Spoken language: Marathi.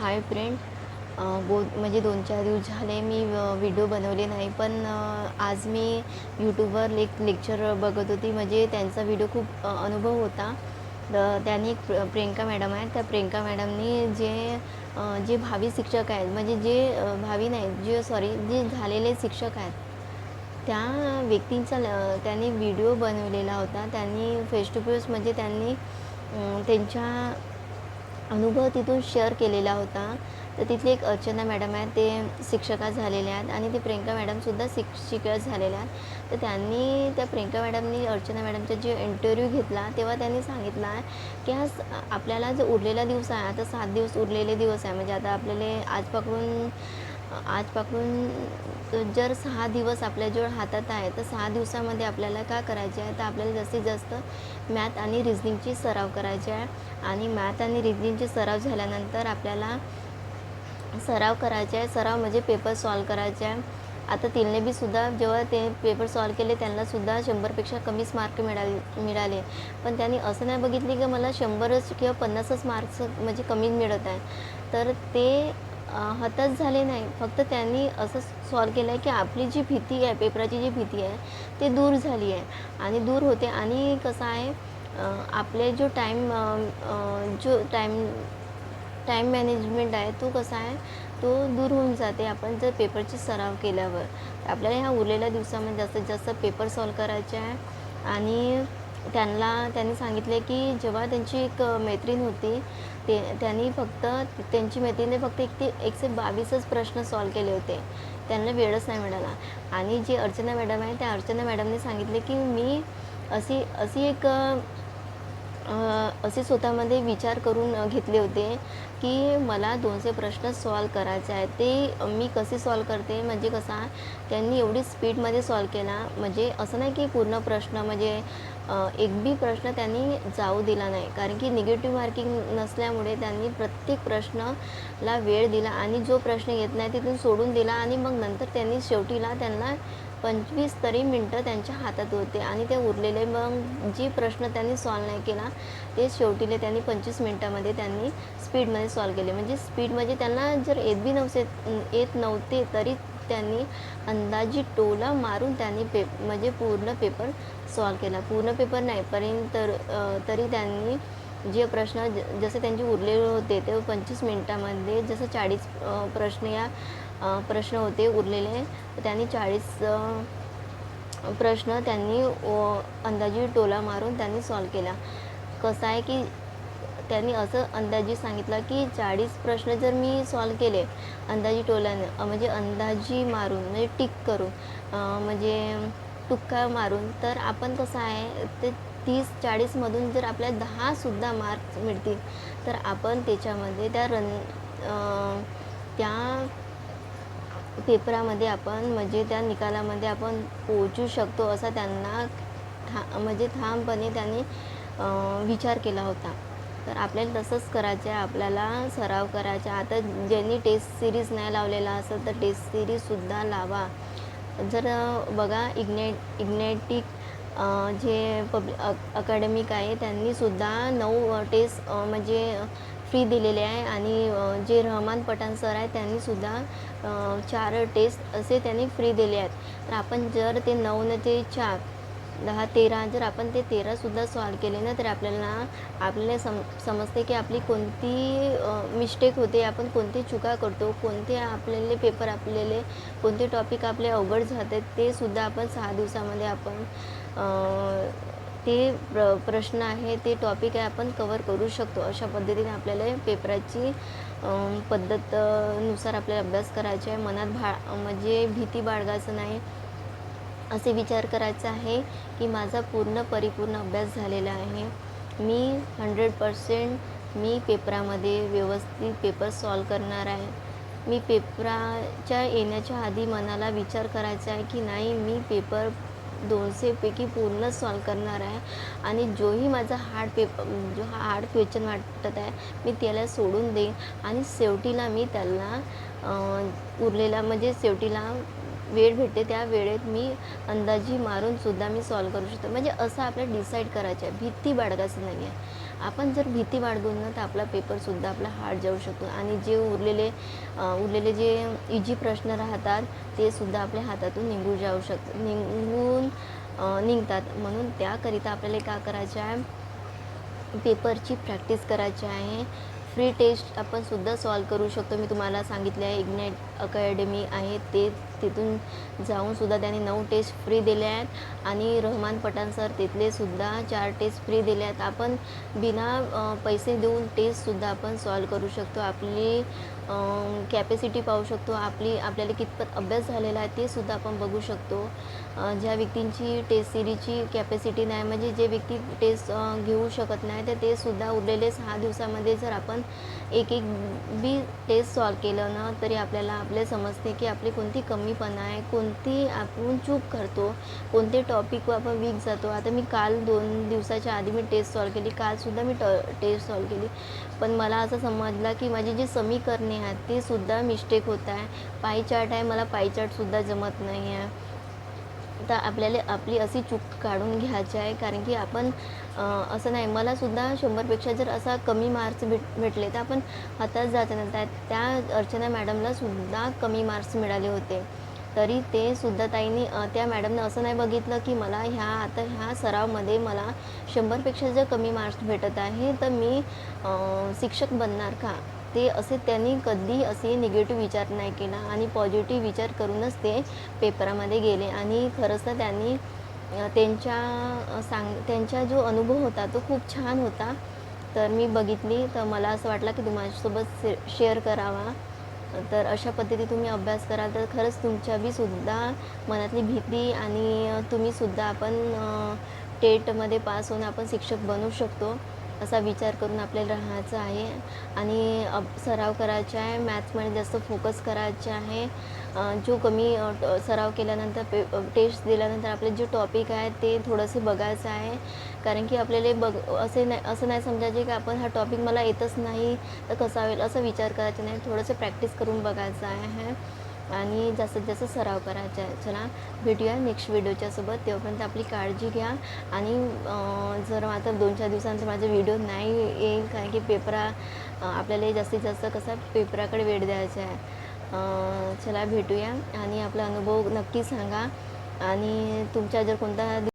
Hi friend. बो म्हणजे दोन चार दिवस झाले मी व्हिडिओ बनवले नाही पण आज मी यूट्यूबवर लेक लेक्चर बघत होती. म्हणजे त्यांचा व्हिडिओ खूप अनुभव होता. तर त्यांनी एक प्रियंका मॅडम आहेत. त्या प्रियंका मॅडमनी जे जे भावी शिक्षक आहेत म्हणजे जे भावी नाहीत जे सॉरी जे झालेले शिक्षक आहेत त्या व्यक्तींचा ल- त्यांनी व्हिडिओ बनवलेला होता. त्यांनी फेस टू फेस म्हणजे त्यांनी त्यांच्या अनुभव तिथून शेअर केलेला होता. तर तिथले एक अर्चना मॅडम आहेत ते शिक्षका झालेल्या आहेत आणि ते प्रियंका मॅडमसुद्धा शिक्षिका झालेल्या आहेत. तर त्यांनी त्या प्रियंका मॅडमनी अर्चना मॅडमचा जे इंटरव्ह्यू घेतला तेव्हा त्यांनी सांगितलं आहे की हा आपल्याला जो उरलेला दिवस आहे आता सात दिवस उरलेले दिवस आहे. म्हणजे आता आपल्याला आज पकडून आज जर सहा दिवस आपल्याजवळ हातात आहे तर सहा दिवसामध्ये आपल्याला काय करायचे आहे? तर आपल्याला जास्तीत जास्त मॅथ आणि रिजनिंगची सराव करायची आहे. आणि मॅथ आणि रिजनिंगची सराव झाल्यानंतर आपल्याला सराव करायचा आहे. सराव म्हणजे पेपर सॉल्व करायचे आहे. आता तिने बी सुद्धा जेव्हा ते पेपर सॉल्व केले त्यांना सुद्धा शंभरपेक्षा कमीच मार्क मिळाले मिळाले. पण त्यांनी असं नाही बघितली की मला शंभरच किंवा पन्नासच मार्क्स म्हणजे कमी मिळत आहे. तर ते हताश झाले नाही. फक्त त्यांनी असं सॉल्व केलं आहे की आपली जी भीती आहे पेपराची जी भीती आहे ते दूर झाली आहे. आणि दूर होते. आणि कसं आहे आपले जो टाईम जो टाईम टाईम मॅनेजमेंट आहे तो कसा आहे तो दूर होऊन जाते आपण जर पेपरची सराव केल्यावर. आपल्याला ह्या उरलेल्या दिवसामध्ये जास्तीत जास्त पेपर सॉल्व करायचे आहे. आणि त्यांना त्यांनी सांगितले की जेव्हा त्यांची एक मैत्रीण होती ते त्यांनी फक्त त्यांची मैत्रिणीने फक्त एक ते एकशे बावीसच प्रश्न सॉल्व केले होते. त्यांना वेळच नाही मिळाला. आणि जी अर्चना मॅडम आहे त्या अर्चना मॅडमने सांगितले की मी अशी अशी एक असे स्वतःमध्ये विचार करून घेतले होते की मला दोनशे प्रश्न सॉल्व करायचे आहेत. ते मी कसे सॉल्व करते? म्हणजे कसा? त्यांनी एवढी स्पीडमध्ये सॉल्व केला. म्हणजे असं नाही की पूर्ण प्रश्न म्हणजे एक बी प्रश्न त्यांनी जाऊ दिला नाही. कारण की निगेटिव्ह मार्किंग नसल्यामुळे त्यांनी प्रत्येक प्रश्नला वेळ दिला आणि जो प्रश्न येत नाही तिथून सोडून दिला आणि मग नंतर त्यांनी शेवटीला त्यांना पंचवीस तरी मिनटं त्यांच्या हातात होते आणि ते उरलेले मग जे प्रश्न त्यांनी सॉल्व नाही केला ते शेवटीले त्यांनी पंचवीस मिनटामध्ये त्यांनी स्पीडमध्ये सॉल्व केले. म्हणजे स्पीड म्हणजे त्यांना जर येत बी नव्हते येत नव्हते तरी त्यांनी अंदाजी टोला मारून त्यांनी पे म्हणजे पूर्ण पेपर सॉल्व केला. पूर्ण पेपर नाही पर्यंत तर तरी त्यांनी जे प्रश्न ज- जसे त्यांचे उरलेले होते ते पंचवीस मिनटामध्ये जसं चाळीस प्रश्न या प्रश्न होते उरलेले. त्यांनी चाळीस प्रश्न त्यांनी अंदाजी टोला मारून त्यांनी सॉल्व केला. कसं आहे की त्यांनी असं अंदाजी सांगितलं की चाळीस प्रश्न जर मी सॉल्व केले अंदाजी टोल्याने म्हणजे अंदाजी मारून म्हणजे टिक करून म्हणजे टुक्का मारून तर आपण कसं आहे ते तीस चाळीसमधून जर आपल्याला दहासुद्धा मार्क्स मिळतील तर आपण त्याच्यामध्ये त्या रन त्या पेपरामध्ये आपण म्हणजे त्या निकालामध्ये आपण पोहोचू शकतो असा त्यांना ठा म्हणजे ठामपणे त्यांनी विचार केला होता तर आपल्याला तसंच करायचं आहे आपल्याला सराव करायचा आहे. आता ज्यांनी टेस्ट सिरीज नाही लावलेला असेल तर टेस्ट सिरीजसुद्धा लावा जर बघा इग्नेट इग्नेटिक जे पब अकॅडमिक आहे त्यांनीसुद्धा नऊ टेस्ट म्हणजे फ्री दिलेले आहे आणि जे रहमान पठाण सर आहे त्यांनीसुद्धा चार टेस्ट असे त्यांनी फ्री दिले आहेत. तर आपण जर ते नऊ न ते चार दहा तेरा जर आपण ते तेरासुद्धा सॉल्व केले ना तर आपल्याला आपल्याला सम समजते की आपली कोणती मिस्टेक होते आपण कोणती चुका करतो कोणते आपल्याला पेपर आपल्याला कोणते टॉपिक आपले अवघड जातात ते सुद्धा आपण सहा दिवसामध्ये आपण ते प्र प्रश्न आहे ते टॉपिक आहे आपण कवर करू शकतो. अशा पद्धतीने आपल्याला पेपराची पद्धतनुसार आपल्याला अभ्यास करायचा आहे. मनात भा म्हणजे भीती बाळगायचं नाही. असे विचार करायचा आहे की माझा पूर्ण परिपूर्ण अभ्यास झालेला आहे. मी हंड्रेड पर्सेंट मी पेपरामध्ये व्यवस्थित पेपर सॉल्व करणार आहे. मी पेपराच्या येण्याच्या आधी मनाला विचार करायचा आहे की नाही मी पेपर दोनशेपैकी पूर्ण सॉल्व करणार आहे. आणि जोही माझा हार्ड पेप जो हार्ड क्वेश्चन वाटत आहे मी त्याला सोडून देईन. आणि शेवटीला मी त्याला उरलेला म्हणजे शेवटीला वेळ भेटते त्या वेळेत मी अंदाजी मारूनसुद्धा मी सॉल्व करू शकतो. म्हणजे असं आपल्याला डिसाईड करायचं आहे. भीती बाळगायचं नाही आहे आपण जर भीती बाळगून ना तर आपला पेपरसुद्धा आपला हार्ड जाऊ शकतो. आणि जे उरलेले उरलेले जे इजी प्रश्न राहतात ते सुद्धा आपल्या हातातून निघून जाऊ शक निघून निघतात. म्हणून त्याकरिता आपल्याला काय करायचं आहे? पेपरची प्रॅक्टिस करायची आहे. फ्री टेस्ट आपण सुद्धा सॉल्व करू शकतो. मी तुम्हाला सांगितले आहे इग्नाईट अकॅडमी आहे. ते तिथून जाऊन सुद्धा त्यांनी नऊ टेस्ट फ्री दिले आहेत. आणि रहमान पठाण सर तिथले सुद्धा चार टेस्ट फ्री दिले आहेत. आपण बिना पैसे देऊन टेस्टसुद्धा आपण सॉल्व करू शकतो. आपली कॅपॅसिटी पाहू शकतो. आपली आपल्याला कितपत अभ्यास झालेला आहे ते सुद्धा आपण बघू शकतो. ज्या व्यक्तींची टेस्ट सिरीजची कॅपॅसिटी नाही म्हणजे जे व्यक्ती टेस्ट घेऊ शकत नाही तर ते सुद्धा उरलेले सहा दिवसामध्ये जर आपण एक एक बी टेस्ट सॉल्व केलं ना तरी आपल्याला आपले समजते की आपली कोणती कमीपणा आहे कोणती आपण चूक करतो कोणते टॉपिक आपण वीक जातो. आता मी काल दोन दिवसाच्या आधी मी टेस्ट सॉल्व केली कालसुद्धा मी टॉ टेस्ट सॉल्व केली. पण मला असं समजलं की माझी जी समीकरणे आहेत ते सुद्धा मिस्टेक होत आहे. पाय चार्ट आहे मला पाय चार्टसुद्धा जमत नाही आहे. तर आपल्याला आपली अशी चूक काढून घ्यायची आहे कारण की आपण असं नाही. मला सुद्धा शंभरपेक्षा जर असा कमी मार्क्स भेट भेटले तर आपण हातात जात नाही. त्या त्या अर्चना मॅडमला सुद्धा कमी मार्क्स मिळाले होते. तरी ते सुद्धा ताईंनी त्या मॅडमनं असं नाही बघितलं की मला ह्या आता ह्या सरावमध्ये मला शंभरपेक्षा जर कमी मार्क्स भेटत आहे तर मी शिक्षक बनणार का? ते असे त्यांनी कधी असे निगेटिव्ह विचार नाही केला आणि पॉझिटिव्ह विचार करूनच ते पेपरामध्ये गेले. आणि खरंच तर त्यांनी त्यांच्या सांग त्यांचा जो अनुभव होता तो खूप छान होता. तर मी बघितली तर मला असं वाटलं की तुम्हाला शे शेअर करावा. तर अशा पद्धती तुम्ही अभ्यास कराल तर खरंच तुमच्या बी सुद्धा मनातली भीती आणि तुम्हीसुद्धा तुम्ही सुद्धा आपण टेटमध्ये पास होऊन आपण शिक्षक बनू शकतो. असा विचार करून आपल्याला राहायचं आहे. आणि अब सराव करायचा आहे. मॅथ्समध्ये जास्त फोकस करायचा आहे. जो कमी सराव केल्यानंतर पे टेस्ट दिल्यानंतर आपले जे टॉपिक आहे ते थोडंसं बघायचं आहे. कारण की आपल्याला बघ असे नाही असं नाही समजायचे की आपण हा टॉपिक मला येतच नाही तर कसा होईल असा विचार करायचा नाही. थोडंसं प्रॅक्टिस करून बघायचं आहे. आणि जास्तीत जास्त सराव करायचा आहे चला भेटूया नेक्स्ट व्हिडिओच्या सोबत. तेव्हापर्यंत आपली काळजी घ्या. आणि जर आता दोन चार दिवसानंतर माझा व्हिडिओ नाही येईल कारण की पेपरा आपल्याला जास्तीत जास्त कसा पेपराकडे वेळ द्यायचा आहे. चला भेटूया. आणि आपला अनुभव नक्की सांगा. आणि तुमच्या जर कोणता